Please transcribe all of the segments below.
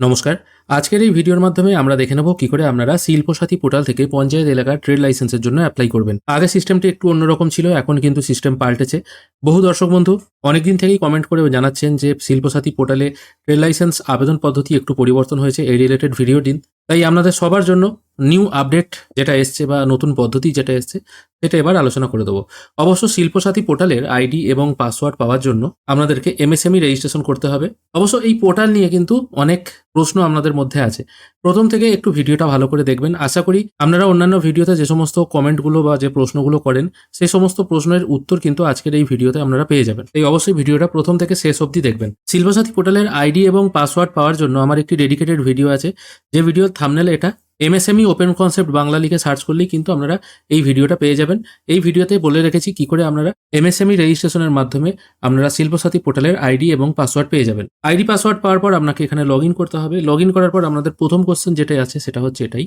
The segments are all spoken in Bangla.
নমস্কার। আজকের এই ভিডিওর মাধ্যমে আমরা দেখে নেব কি করে আপনারা শিল্পসাথী পোর্টাল থেকে পঞ্চায়েত এলাকার ট্রেড লাইসেন্সের জন্য অ্যাপ্লাই করবেন। আগে সিস্টেমটি একটু অন্যরকম ছিল, এখন কিন্তু সিস্টেম পাল্টেছে। বহু দর্শক বন্ধু, অনেকদিন থেকেই কমেন্ট করে জানাচ্ছেন যে শিল্পসাথী পোর্টালে ট্রেড লাইসেন্স আবেদন পদ্ধতি একটু পরিবর্তন হয়েছে, এই রিলেটেড ভিডিও দিন। তাই আপনাদের সবার জন্য নিউ আপডেট যেটা এসছে বা নতুন পদ্ধতি যেটা এসছে, সেটা এবার আলোচনা করে দেবো। অবশ্য শিল্পসাথী পোর্টালের আইডি এবং পাসওয়ার্ড পাওয়ার জন্য আপনাদেরকে এমএসএমই রেজিস্ট্রেশন করতে হবে। অবশ্য এই পোর্টাল নিয়ে কিন্তু অনেক প্রশ্ন আপনাদের মধ্যে আছে। প্রথম থেকে একটু ভিডিওটা ভালো করে দেখবেন। আশা করি আপনারা অন্যান্য ভিডিওতে যে সমস্ত কমেন্টগুলো বা যে প্রশ্নগুলো করেন সেই সমস্ত প্রশ্নের উত্তর কিন্তু আজকের এই ভিডিওতে আপনারা পেয়ে যাবেন। তাই অবশ্যই ভিডিওটা প্রথম থেকে শেষ অবধি দেখবেন। শিল্পসাথী পোর্টালের আইডি এবং পাসওয়ার্ড পাওয়ার জন্য আমার একটি ডেডিকেটেড ভিডিও আছে। যে ভিডিওর থামনেল এটা এমএসএমই ওপেন কনসেপ্ট বাংলা লিখে সার্চ করলেই কিন্তু আপনারা এই ভিডিওটা পেয়ে যাবেন। এই ভিডিওতে বলে রেখেছি কি করে আপনারা এমএসএমই রেজিস্ট্রেশনের মাধ্যমে আপনারা শিল্পসাথী পোর্টালের আইডি এবং পাসওয়ার্ড পেয়ে যাবেন। আইডি পাসওয়ার্ড পাওয়ার পর আপনাকে এখানে লগ করতে হবে। লগ করার পর আপনাদের প্রথম কোশ্চেন যেটা আছে সেটা হচ্ছে এটাই।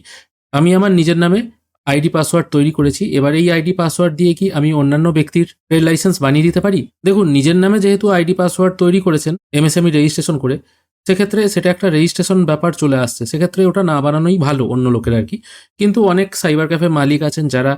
আমি আমার নিজের নামে আইডি পাসওয়ার্ড তৈরি করেছি। এবার এই আইডি পাসওয়ার্ড দিয়ে কি আমি অন্যান্য ব্যক্তির ট্রেড লাইসেন্স বানিয়ে দিতে পারি? দেখুন, নিজের নামে যেহেতু আইডি পাসওয়ার্ড তৈরি করেছেন এমএসএমই রেজিস্ট্রেশন করে সেক্ষেত্রে সেটা একটা রেজিস্ট্রেশন ব্যাপার চলে আসছে। সেক্ষেত্রে ওটা না বানানোই ভালো অন্য লোকের আর কি। কিন্তু অনেক সাইবার ক্যাফে মালিক আছেন যারা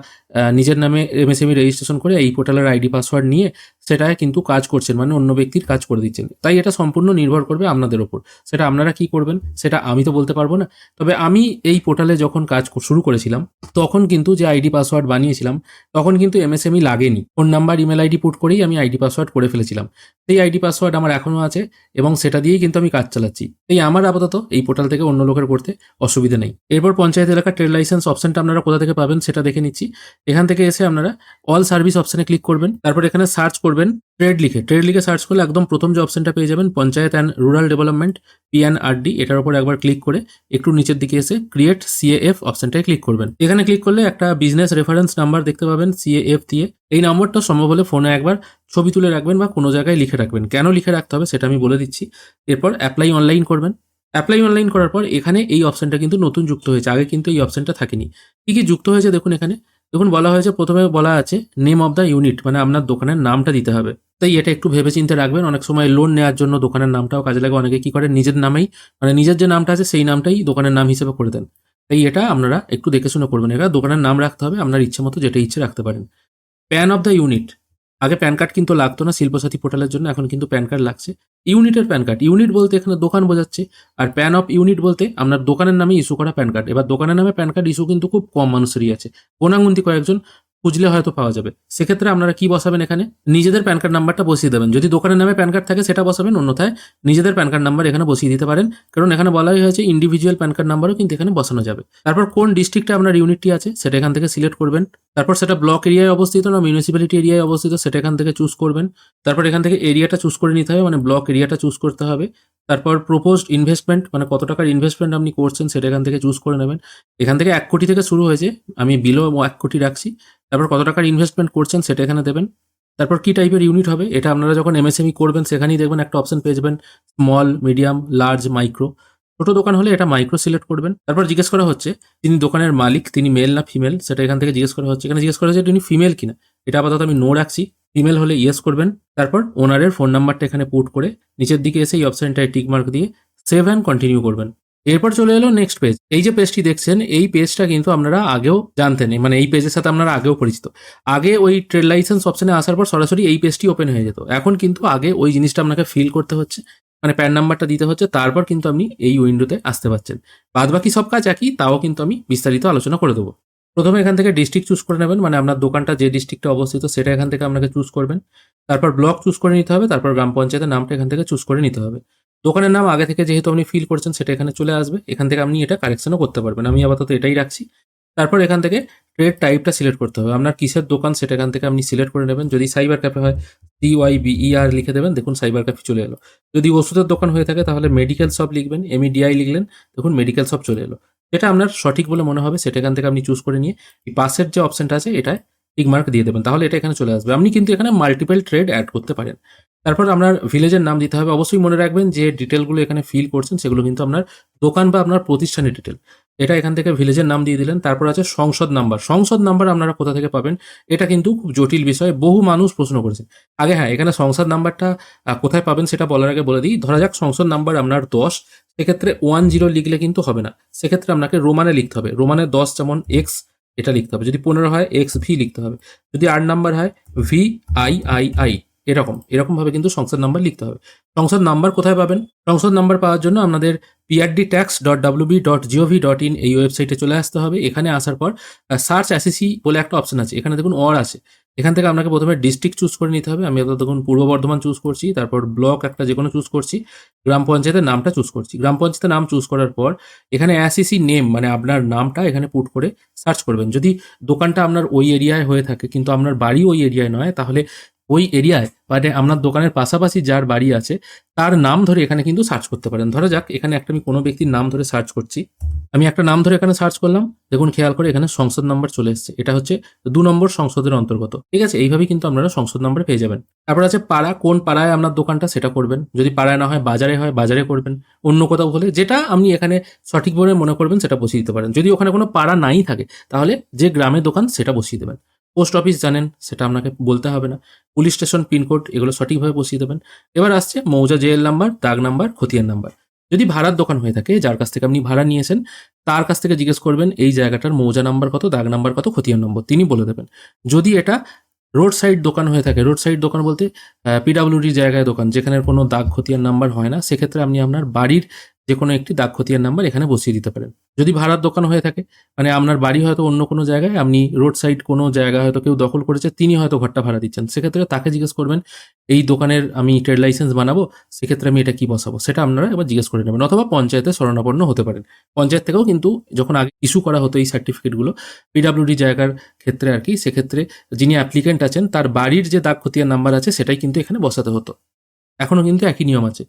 নিজের নামে এমএসএমই রেজিস্ট্রেশন করে এই পোর্টালের আইডি পাসওয়ার্ড নিয়ে সেটায় কিন্তু কাজ করছেন মানে অন্য ব্যক্তির কাজ করে দিচ্ছেন। তাই এটা সম্পূর্ণ নির্ভর করবে আপনাদের ওপর। সেটা আপনারা কি করবেন, সেটা আমি তো বলতে পারব না। তবে আমি এই পোর্টালে যখন কাজ শুরু করেছিলাম, তখন কিন্তু যে আইডি পাসওয়ার্ড বানিয়েছিলাম, তখন কিন্তু এমএসএমই লাগেনি। Phone number email ID put করেই আমি আইডি পাসওয়ার্ড করে ফেলেছিলাম। সেই আইডি পাসওয়ার্ড আমার এখনও আছে এবং সেটা দিয়েই কিন্তু আমি কাজ চালাচ্ছি। এই আমার আপাতত এই পোর্টাল থেকে অন্য লোকের করতে অসুবিধা নেই। এরপর পঞ্চায়েত এলাকার ট্রেড লাইসেন্স অপশনটা আপনারা কোথা থেকে পাবেন সেটা দেখে নিচ্ছি। এখান থেকে এসে আপনারা অল সার্ভিস অপশনে ক্লিক করবেন। তারপর এখানে সার্চ করবেন ট্রেড লিখে। ট্রেড লিখে সার্চ করলে একদম প্রথম যে অপশনটা পেয়ে যাবেন, panchayat and rural development PNRD এটার উপর একবার ক্লিক করে একটু নিচের দিকে এসে ক্রিয়েট সিএএফ অপশনটায় ক্লিক করবেন। এখানে ক্লিক করলে একটা বিজনেস রেফারেন্স নাম্বার দেখতে পাবেন সিএএফ দিয়ে। এই নম্বরটা সম্ভব হলে ফোনে একবার ছবি তুলে রাখবেন বা কোনো জায়গায় লিখে রাখবেন। কেন লিখে রাখতে হবে সেটা আমি বলে দিচ্ছি। এরপর অ্যাপ্লাই অনলাইন করবেন। অ্যাপ্লাই অনলাইন করার পর এখানে এই অপশনটা কিন্তু নতুন যুক্ত হয়েছে। আগে কিন্তু এই অপশনটা থাকেনি। কি কি যুক্ত হয়েছে দেখুন এখানে। দেখুন, বলা হয়েছে প্রথমে বলা আছে নেম অফ দ্য ইউনিট মানে আপনার দোকানের নামটা দিতে হবে। তাই এটা একটু ভেবে চিন্তে রাখবেন, অনেক সময় লোন নেওয়ার জন্য দোকানের নামটাও কাজে লাগে, অনেকে কি করে, নিজের নামেই মানে নিজের যে নামটা আছে, সেই নামটাই দোকানের নাম হিসেবে করে দেন। তাই এটা আপনারা একটু দেখে শুনে করবেন এটা দোকানের নাম রাখতে হবে, আপনার ইচ্ছে মতো যেটা ইচ্ছে রাখতে পারেন। প্যান অফ দ্য ইউনিট আগে প্যান কার্ড কিন্তু লাগতো না শিল্পসাথী পোর্টালের জন্য, এখন কিন্তু প্যান কার্ড লাগছে। ইউনিটের প্যান কার্ড, ইউনিট বলতে এখানে দোকান বোঝাচ্ছে, আর প্যান অফ ইউনিট বলতে আপনার দোকানের নামে ইস্যু করা প্যান কার্ড। এবার দোকানের নামে প্যান কার্ড ইস্যু কিন্তু খুব কম মানুষেরই আছে। গোনাগুন্তি কয়েকজন খুঁজলে হয়তো পাওয়া যাবে। সেক্ষেত্রে আপনারা কি বসাবেন এখানে? নিজেদের প্যান কার্ড নাম্বারটা বসিয়ে দেবেন। যদি দোকানের নামে প্যান কার্ড থাকে, সেটা বসাবেন। অন্যথায় নিজেদের প্যান কার্ড নাম্বার এখানে বসিয়ে দিতে পারেন। কারণ এখানে বলাই হয়েছে ইন্ডিভিজুয়াল প্যান কার্ড নাম্বারও কিন্তু এখানে বসানো যাবে। তারপর কোন ডিস্ট্রিক্টে আপনার ইউনিটটি আছে, সেটা এখান থেকে সিলেক্ট করবেন। তারপর সেটা ব্লক এরিয়ায় অবস্থিত না মিউনিসিপ্যালিটি এরিয়ায় অবস্থিত, সেটা এখান থেকে চুজ করবেন। তারপর এখান থেকে এরিয়াটা চুজ করে নিতে হবে মানে ব্লক এরিয়াটা চুজ করতে হবে। তারপর প্রপোজড ইনভেস্টমেন্ট মানে কত টাকার ইনভেস্টমেন্ট আপনি করছেন, সেটা এখান থেকে চুজ করে নেবেন। এখান থেকে এক কোটি থেকে শুরু হয়েছে, আমি বিলো এক কোটি রাখছি। তারপর কত টাকার ইনভেস্টমেন্ট করছেন সেটা এখানে দেবেন। তারপর কি টাইপের ইউনিট হবে? এটা আপনারা যখন এমএসএমই করবেন, সেখানেই দেখবেন একটা অপশন পেয়ে যাবেন স্মল মিডিয়াম লার্জ মাইক্রো ছোটো দোকান হলে এটা মাইক্রো সিলেক্ট করবেন। তারপর জিজ্ঞেস করা হচ্ছে, তিনি দোকানের মালিক, তিনি মেল না ফিমেল সেটা এখান থেকে জিজ্ঞেস করা হচ্ছে। এখানে জিজ্ঞেস করা হচ্ছে তিনি ফিমেল কিনা? এটা আপাতত আমি নো রাখছি। ফিমেল হলে ইয়েস করবেন। তারপর ওনারের ফোন নাম্বারটা এখানে পুট করে, নিচের দিকে এসে এই অপশনটায় টিক মার্ক দিয়ে সেভ অ্যান্ড কন্টিনিউ করবেন। এরপর চলে এলো নেক্সট পেজ এই যে পেজটি দেখছেন, এই পেজটা কিন্তু আপনারা আগেও জানতেন মানে এই পেজের সাথে আপনারা আগেও পরিচিত। আগে ওই ট্রেড লাইসেন্স অপশনে আসার পর সরাসরি এই পেজটি ওপেন হয়ে যেত। এখন কিন্তু আগে ওই জিনিসটা আপনাকে ফিল করতে হচ্ছে মানে প্যান নাম্বারটা দিতে হচ্ছে, তারপর কিন্তু আপনি এই উইন্ডোতে আসতে পারছেন। বাদ বাকি সব কাজ একই, তাও কিন্তু আমি বিস্তারিত আলোচনা করে দেবো। প্রথমে এখান থেকে ডিস্ট্রিক্ট চুজ করে নেবেন মানে আপনার দোকানটা যে ডিস্ট্রিক্টে অবস্থিত সেটা এখান থেকে আপনাকে চুজ করবেন। তারপর ব্লক চুজ করে নিতে হবে, তারপর গ্রাম পঞ্চায়েতের নামটা এখান থেকে চুজ করে নিতে হবে। দোকানের নাম আগে থেকে যেহেতু আপনি ফিল করছেন, সেটা এখানে চলে আসবে। এখান থেকে আপনি এটা কারেকশনও করতে পারবেন। আমি আপাতত এটাই রাখছি। তারপর এখান থেকে ট্রেড টাইপটা সিলেক্ট করতে হবে। আপনার কিসের দোকান সেটা এখান থেকে আপনি সিলেক্ট করে নেবেন। যদি সাইবার ক্যাফে হয় C Y B E R লিখে দেবেন, দেখুন সাইবার ক্যাফে চলে এলো। যদি ওষুধের দোকান হয়ে থাকে, তাহলে মেডিকেল শপ লিখবেন এমইডিআই লিখলেন, দেখুন মেডিকেল শপ চলে এলো। যেটা আপনার সঠিক বলে মনে হবে, সেটা এখান থেকে আপনি চুজ করে নিয়ে পাশের যে অপশনটা আছে, এটায় টিক মার্ক দিয়ে দেবেন, তাহলে এটা এখানে চলে আসবে। আপনি কিন্তু এখানে মাল্টিপল ট্রেড অ্যাড করতে পারেন। তারপর আপনার ভিলেজের নাম দিতে হবে। অবশ্যই মনে রাখবেন যে ডিটেলগুলো এখানে ফিল করছেন, সেগুলো কিন্তু আপনার দোকান বা আপনার প্রতিষ্ঠানের ডিটেল এটা এখান থেকে ভিলেজের নাম দিয়ে দিলেন, তারপর আছে সংসদ নাম্বার সংসদ নাম্বার আপনারা কোথা থেকে পাবেন? এটা কিন্তু খুব জটিল বিষয়, বহু মানুষ প্রশ্ন করেছেন আগে হ্যাঁ এখানে সংসদ নাম্বারটা কোথায় পাবেন সেটা বলার আগে বলে দিই। ধরা যাক সংসদ নাম্বার আপনার দশ, সেক্ষেত্রে ওয়ান জিরো লিখলে কিন্তু হবে না। সেক্ষেত্রে আপনাকে রোমানে লিখতে হবে। রোমানে দশ যেমন এক্স এটা লিখতে হবে। যদি পনেরো হয় এক্স ভি লিখতে হবে। যদি আট নাম্বার হয় ভি আই আই আই এরকম। এরকমভাবে কিন্তু সংসদ নাম্বার লিখতে হবে। সংসদ নাম্বার কোথায় পাবেন? সংসদ নাম্বার পাওয়ার জন্য আপনাদের PRD tax dot WB dot GOV dot in এই ওয়েবসাইটে চলে আসতে হবে। এখানে আসার পর সার্চ অ্যাসিসি বলে একটা অপশন আছে। এখানে দেখুন অর আছে। এখান থেকে আপনাকে প্রথমে ডিস্ট্রিক্ট চুজ করে নিতে হবে। আমি তখন পূর্ব বর্ধমান চুজ করছি, তারপর ব্লক একটা যে কোনো চুজ করছি, গ্রাম পঞ্চায়েতের নামটা চুজ করছি। গ্রাম পঞ্চায়েতের নাম চুজ করার পর, এখানে অ্যাসিসি নেম মানে আপনার নামটা এখানে পুট করে সার্চ করবেন। যদি দোকানটা আপনার ওই এরিয়ায় হয়ে থাকে, কিন্তু আপনার বাড়ি ওই এরিয়ায় নয়, তাহলে ওই এরিয়ায় মানে আপনার দোকানের পাশাপাশি যার বাড়ি আছে, তার নাম ধরে এখানে কিন্তু সার্চ করতে পারেন। ধরা যাক, এখানে একটা আমি কোনো ব্যক্তির নাম ধরে সার্চ করছি। আমি একটা নাম ধরে এখানে সার্চ করলাম। দেখুন, খেয়াল করে এখানে সংসদ নাম্বার চলে এসেছে। এটা হচ্ছে দু নম্বর সংসদের অন্তর্গত। ঠিক আছে? এইভাবেই কিন্তু আপনারা সংসদ নাম্বার পেয়ে যাবেন। তারপর আছে পাড়া। কোন পাড়ায় আপনার দোকানটা? সেটা করবেন। যদি পাড়ায় না হয়, বাজারে হয়, বাজারে করবেন। অন্য কোথাও হলে যেটা আপনি এখানে সঠিকভাবে মনে করবেন, সেটা বসিয়ে দিতে পারেন। যদি ওখানে কোনো পাড়া নাই থাকে, তাহলে যে গ্রামে দোকান, সেটা বসিয়ে দেবেন। পোস্ট অফিস জানেন, সেটা আপনাকে বলতে হবে না। পুলিশ স্টেশন পিনকোড এগুলো সঠিকভাবে বসিয়ে দেবেন। এবার আসছে মৌজা জেএল নাম্বার, দাগ নাম্বার, খতিয়ান নাম্বার। যদি ভাড়ার দোকান হয়ে থাকে, যার কাছ থেকে আপনি ভাড়া নিয়েছেন, তার কাছ থেকে জিজ্ঞেস করবেন, এই জায়গাটার মৌজা নাম্বার কত, দাগ নাম্বার কত, খতিয়ান নম্বর, তিনি বলে দেবেন। যদি এটা রোড সাইড দোকান হয়ে থাকে, রোড সাইড দোকান বলতে পিডাব্লিউডি জায়গায় দোকান, যেখানে কোনো দাগ, খতিয়ান নাম্বার হয় না, সেক্ষেত্রে আপনি আপনার বাড়ির যে কোনো একটি দাগ খতিয়ান নাম্বার এখানে বসিয়ে দিতে পারেন। যদি ভাড়ার দোকান হয়ে থাকে মানে আপনার বাড়ি হয়তো অন্য কোনো জায়গায়, আপনি রোড সাইড কোনো জায়গা হয়তো কেউ দখল করেছে, তিনি হয়তো ঘরটা ভাড়া দিচ্ছেন। সেক্ষেত্রে তাকে জিজ্ঞেস করবেন, এই দোকানের আমি ট্রেড লাইসেন্স বানাবো, সেক্ষেত্রে আমি এটা কি বসাবো? সেটা আপনারা এবার জিজ্ঞেস করে নেবেন। অথবা পঞ্চায়েতে শরণাপন্ন হতে পারেন। পঞ্চায়েত থেকেও কিন্তু যখন আগে ইস্যু করা হতো এই সার্টিফিকেটগুলো পিডাব্লিউডি জায়গার ক্ষেত্রে আর কি, সেক্ষেত্রে যিনি অ্যাপ্লিকেন্ট আছেন, তার বাড়ির যে দাগ খতিয়ান নাম্বার আছে, সেটাই কিন্তু এখানে বসাতে হতো। এখনও কিন্তু একই নিয়ম আছে।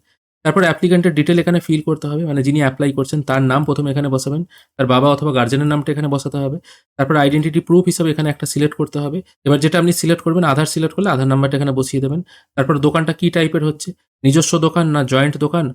তারপর অ্যাপ্লিকেন্টের ডিটেল এখানে ফিল করতে হবে মানে যিনি অ্যাপ্লাই করছেন তার নাম প্রথমে এখানে বসাবেন, তার বাবা অথবা গার্জেনের নামটা এখানে বসাতে হবে, তারপর আইডেন্টিটি প্রুফ হিসাবে এখানে একটা সিলেক্ট করতে হবে, এবার যেটা আপনি সিলেক্ট করবেন, আধার সিলেক্ট করলে আধার নাম্বারটা এখানে বসিয়ে দেবেন, তারপর দোকানটা কী টাইপের হচ্ছে, নিজস্ব দোকান না জয়েন্ট দোকান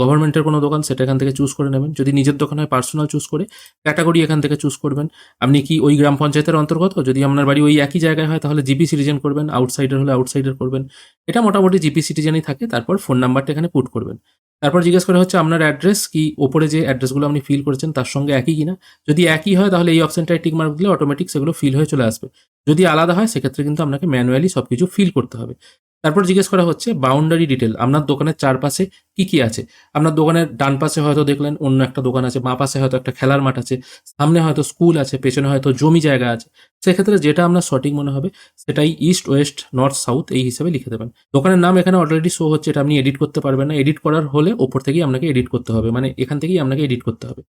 গভর্নমেন্টের কোনো দোকান, সেটা এখান থেকে চুজ করে নেবেন। যদি নিজের দোকান হয় পার্সোনাল চুজ করে ক্যাটাগরি এখান থেকে চুজ করবেন। আপনি কি ওই গ্রাম পঞ্চায়েতের অন্তর্গত? যদি আপনার বাড়ি ওই একই জায়গায় হয়, তাহলে জিপি সিটিজেন করবেন আউটসাইডার হলে আউটসাইডার করবেন। এটা মোটামুটি জিপি সিটিজেনই থাকে, তারপর ফোন নাম্বারটা এখানে পুট করবেন। তারপর জিজ্ঞেস করা হচ্ছে, আপনার অ্যাড্রেস কি? ওপরে যে অ্যাড্রেসগুলো আপনি ফিল করেছেন, তার সঙ্গে একই কিনা? যদি একই হয়, তাহলে এই অপশনটায় টিক মার্ক দিলে অটোমেটিক সেগুলো ফিল হয়ে চলে আসবে। যদি আলাদা হয়, সেক্ষেত্রে কিন্তু আপনাকে ম্যানুয়ালি সব কিছু ফিল করতে হবে। তারপর জিজ্ঞেস করা হচ্ছে বাউন্ডারি ডিটেল আপনার দোকানের চারপাশে কি কি আছে? আপনার দোকানের ডান পাশে হয়তো দেখলেন অন্য একটা দোকান আছে, বাঁ পাশে হয়তো একটা খেলার মাঠ আছে, সামনে হয়তো স্কুল আছে, পেছনে হয়তো জমি জায়গা আছে। সেক্ষেত্রে যেটা আপনার সঠিক মনে হবে, সেটাই ইস্ট ওয়েস্ট নর্থ সাউথ এই হিসেবে লিখে দেবেন। দোকানের নাম এখানে অলরেডি শো হচ্ছে, এটা আপনি এডিট করতে পারবেন না। এডিট করার হলে ওপর থেকেই আপনাকে এডিট করতে হবে মানে এখান থেকেই আপনাকে এডিট করতে হবে।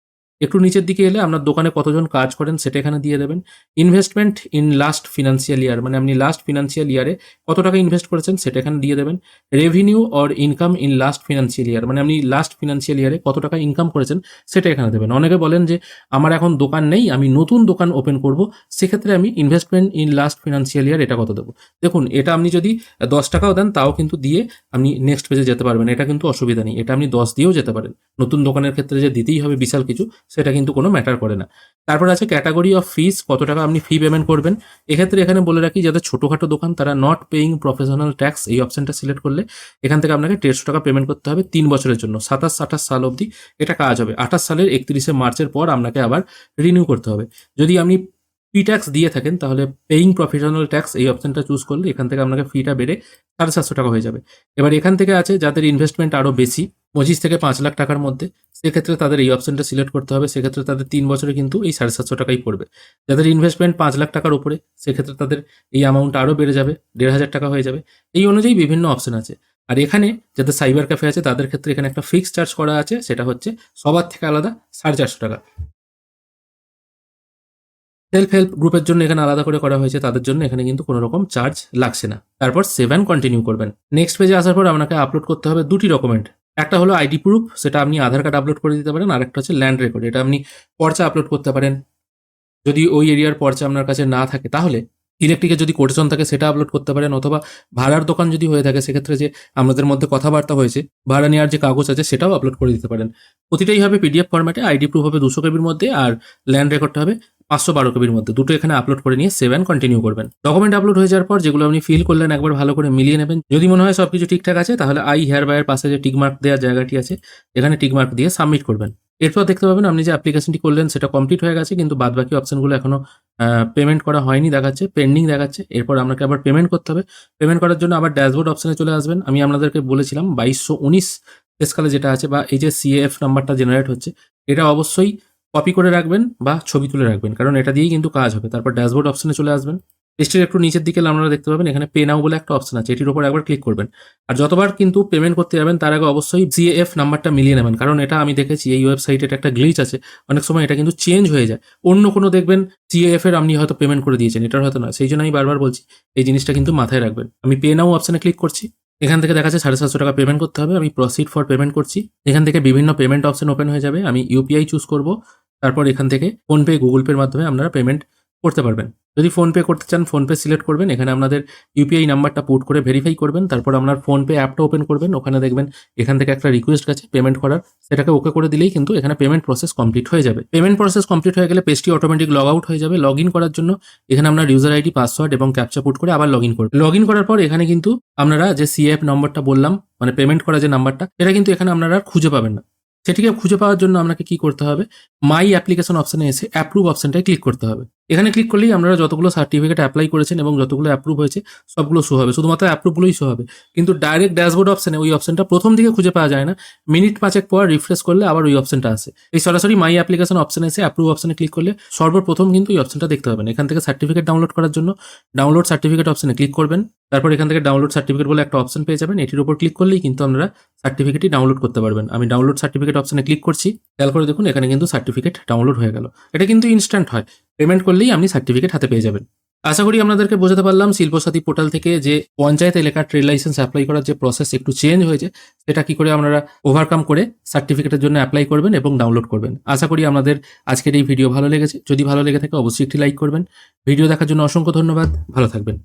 একটু নিচের দিকে এলে আপনার দোকানে কতজন কাজ করেন সেটা এখানে দিয়ে দেবেন। Investment in last financial year মানে আপনি লাস্ট ফিনান্সিয়াল ইয়ারে কত টাকা ইনভেস্ট করেছেন সেটা এখানে দিয়ে দেবেন। Revenue or income in last financial year মানে আপনি লাস্ট ফিনান্সিয়াল ইয়ারে কত টাকা ইনকাম করেছেন সেটা এখানে দেবেন। অনেকে বলেন যে, আমার এখন দোকান নেই, আমি নতুন দোকান ওপেন করব, সেক্ষেত্রে আমি investment in last financial year এটা কত দেবো? দেখুন, এটা আপনি যদি দশ টাকাও দেন, তাও কিন্তু দিয়ে আপনি নেক্সট পেজে যেতে পারবেন। এটা কিন্তু অসুবিধা নেই, এটা আপনি দশ দিয়েও যেতে পারেন। নতুন দোকানের ক্ষেত্রে যে দিতেই হবে বিশাল কিছু সেটা কিন্তু কোনো ম্যাটার করে না। তারপর আছে ক্যাটাগরি অফ ফিস কত টাকা আপনি ফি পেমেন্ট করবেন। এক্ষেত্রে এখানে বলে রাখি, যাদের ছোটোখাটো দোকান, তারা নট পেইং প্রফেশনাল ট্যাক্স এই অপশনটা সিলেক্ট করলে এখান থেকে আপনাকে দেড়শো টাকা পেমেন্ট করতে হবে তিন বছরের জন্য। সাতাশ, আঠাশ সাল অবধি এটা কাজ হবে। আঠাশ সালের একত্রিশে মার্চের পর আপনাকে আবার রিনিউ করতে হবে। যদি আপনি পি ট্যাক্স দিয়ে থাকেন, তাহলে পেইং প্রফেশনাল ট্যাক্স এই অপশনটা চুজ করলে এখান থেকে আপনাকে ফিটা বেড়ে সাড়ে সাতশো টাকা হয়ে যাবে। এবার এখান থেকে আছে যাদের ইনভেস্টমেন্ট আরও বেশি, পঁচিশ থেকে পাঁচ লাখ টাকার মধ্যে, সেক্ষেত্রে তাদের এই অপশনটা সিলেক্ট করতে হবে, সেক্ষেত্রে তাদের তিন বছরে কিন্তু এই সাড়ে সাতশো টাকাই পড়বে। যাদের ইনভেস্টমেন্ট পাঁচ লাখ টাকার উপরে, সেক্ষেত্রে তাদের এই অ্যামাউন্ট আরও বেড়ে যাবে, দেড় হাজার টাকা হয়ে যাবে। এই অনুযায়ী বিভিন্ন অপশন আছে। আর এখানে যাদের সাইবার ক্যাফে আছে, তাদের ক্ষেত্রে এখানে একটা ফিক্সড চার্জ করা আছে, সেটা হচ্ছে সবার থেকে আলাদা সাড়ে চারশো টাকা। সেলফ হেল্প গ্রুপের জন্য এখানে আলাদা করে করা হয়েছে, তাদের জন্য এখানে কিন্তু কোনো রকম চার্জ লাগছে না। তারপর সেভেন কন্টিনিউ করবেন। নেক্সট পেজে আসার পর আপনাকে আপলোড করতে হবে দুটি ডকুমেন্ট একটা হলো আইডি প্রুফ সেটা আপনি আধার কার্ড আপলোড করে দিতে পারেন, আর একটা হচ্ছে ল্যান্ড রেকর্ড এটা আপনি পর্চা আপলোড করতে পারেন। যদি ওই এরিয়ার পর্চা আপনার কাছে না থাকে, তাহলে ইলেকট্রিকের যদি কোটেশন থাকে, সেটা আপলোড করতে পারেন, অথবা ভাড়ার দোকান যদি হয়ে থাকে, সেক্ষেত্রে যে আমাদের মধ্যে কথাবার্তা হয়েছে, ভাড়া নেওয়ার যে কাগজ আছে, সেটাও আপলোড করে দিতে পারেন। প্রতিটাই হবে পিডিএফ ফর্ম্যাটে আইডি প্রুফ হবে দুশো কেবির মধ্যে, আর ল্যান্ড রেকর্ডটা হবে পাঁচশো বারো কেবির মধ্যে। দুটো এখানে আপলোড করে নিয়ে সেভ অ্যান্ড কন্টিনিউ করবেন। ডকুমেন্ট আপলোড হয়ে যাওয়ার পর যেগুলো আপনি ফিল করলেন, একবার ভালো করে মিলিয়ে নেবেন। যদি মনে হয় সবকিছু ঠিকঠাক আছে, তাহলে আই হেয়ার বাইয়ের পাশে যে টিকমার্ক দেওয়ার জায়গাটি আছে, এখানে টিকমার্ক দিয়ে সাবমিট করবেন। এরপর দেখতে পাবেন আপনি যে অ্যাপ্লিকেশনটি করলেন, সেটা কমপ্লিট হয়ে গেছে, কিন্তু বাদ বাকি অপশনগুলো এখনও পেমেন্ট করা হয়নি দেখাচ্ছে পেন্ডিং দেখাচ্ছে। এরপর আপনাকে আবার পেমেন্ট করতে হবে। পেমেন্ট করার জন্য আবার ড্যাশবোর্ড অপশানে চলে আসবেন। আমি আপনাদেরকে বলেছিলাম বাইশশো উনিশ স্কালে যেটা আছে, বা এই যে সিএফ নাম্বারটা জেনারেট হচ্ছে, এটা অবশ্যই কপি করে রাখবেন বা ছবি তুলে রাখবেন, কারণ এটা দিয়েই কিন্তু কাজ হবে। তারপর ড্যাশবোর্ড অপশানে চলে আসবেন। লিস্টের একটু নিচের দিকে আপনারা দেখতে পাবেন, এখানে পে নাও বলে একটা অপশন আছে, এটির উপর একবার ক্লিক করবেন। আর যতবার কিন্তু পেমেন্ট করতে যাবেন, তার আগে অবশ্যই সিএফ নাম্বারটা মিলিয়ে নেবেন, কারণ এটা আমি দেখেছি, এই ওয়েবসাইটে এটা একটা গ্লিচ আছে, অনেক সময় এটা কিন্তু চেঞ্জ হয়ে যায়। অন্য কোনো দেখবেন সিএফ এর আপনি হয়তো পেমেন্ট করে দিয়েছেন, এটার হয়তো না, সেই জন্য আমি বারবার বলছি, এই জিনিসটা কিন্তু মাথায় রাখবেন। আমি পে নাও অপশনে ক্লিক করছি, এখান থেকে দেখা যাচ্ছে সাড়ে সাতশো টাকা পেমেন্ট করতে হবে, আমি প্রসিড ফর পেমেন্ট করছি, এখান থেকে বিভিন্ন পেমেন্ট অপশন ওপেন হয়ে যাবে, আমি ইউপিআই চুজ করব, তারপর এখান থেকে ফোনপে গুগল পের মাধ্যমে আপনারা পেমেন্ট করতে পারবেন। যদি ফোনপে করতে চান, ফোনপে সিলেক্ট করবেন। এখানে আপনাদের ইউপিআই নাম্বারটা পুট করে ভেরিফাই করবেন। তারপর আপনার ফোনপে অ্যাপটা ওপেন করবেন। ওখানে দেখবেন এখান থেকে একটা রিকোয়েস্ট গেছে পেমেন্ট করার। সেটাকে ওকে করে দিলেই কিন্তু এখানে পেমেন্ট প্রসেস কমপ্লিট হয়ে যাবে। পেমেন্ট প্রসেস কমপ্লিট হয়ে গেলে পেজটি অটোমেটিক লগ আউট হয়ে যাবে। লগ ইন করার জন্য এখানে আপনার ইউজার আইডি পাসওয়ার্ড এবং ক্যাপচা পুট করে আবার লগ ইন করবেন। লগ ইন করার পর এখানে কিন্তু আপনারা যে সিএফ নম্বরটা বললাম মানে পেমেন্ট করা যে নাম্বারটা এটা কিন্তু এখানে আপনারা আর খুঁজে পাবেন না। সেটিকে খুঁজে পাওয়ার জন্য আপনাকে কি করতে হবে? মাই অ্যাপ্লিকেশন অপশানে এসে অ্যাপ্রুভ অপশনটায় ক্লিক করতে হবে। এখানে ক্লিক করলেই আপনারা যতগুলো সার্টিফিকেট অ্যাপ্লাই করেছেন এবং যতগুলো অ্যাপ্রুভ হয়েছে, সবগুলো শো হবে। শুধুমাত্র অ্যাপ্রুভগুলোই শো হবে। কিন্তু ডাইরেক্ট ড্যাশবোর্ড অপশানে ওই অপশনটা প্রথম দিকে খুঁজে পাওয়া যায় না। মিনিট পাঁচেক পর রিফ্রেশ করলে আবার ওই অপশনটা আসে। এই সরাসরি মাই অ্যাপ্লিকেশন অপশনে এসে অ্যাপ্রুভ অপশনে ক্লিক করলে সর্বপ্রথম কিন্তু এই অপশনটা দেখতে পাবেন। এখান থেকে সার্টিফিকেট ডাউনলোড করার জন্য ডাউনলোড সার্টিফিকেট অপশনে ক্লিক করবেন। তারপর এখান থেকে ডাউনলোড সার্টিফিকেট বলে একটা অপশন পেয়ে যাবেন। এটির উপর ক্লিক করলেই কিন্তু আপনারা সার্টিফিকেটটি ডাউনলোড করতে পারবেন। আমি ডাউনলোড সার্টিফিকেট অপশনে ক্লিক করছি। খেয়াল করে দেখুন, এখানে কিন্তু সার্টিফিকেট ডাউনলোড হয়ে গেল। এটা কিন্তু ইনস্ট্যান্ট হয়। পেমেন্ট করলেই আপনি সার্টিফিকেট হাতে পেয়ে যাবেন। আশা করি আপনাদেরকে বোঝাতে পারলাম শিল্পসাথী পোর্টাল থেকে যে পঞ্চায়েত এলাকার ট্রেড লাইসেন্স অ্যাপ্লাই করার যে প্রসেস একটু চেঞ্জ হয়েছে, সেটা কি করে আপনারা ওভারকাম করে সার্টিফিকেটের জন্য অ্যাপ্লাই করবেন এবং ডাউনলোড করবেন। আশা করি আপনাদের আজকের এই ভিডিও ভালো লেগেছে। যদি ভালো লেগে থাকে, অবশ্যই একটি লাইক করবেন। ভিডিও দেখার জন্য অসংখ্য ধন্যবাদ। ভালো থাকবেন।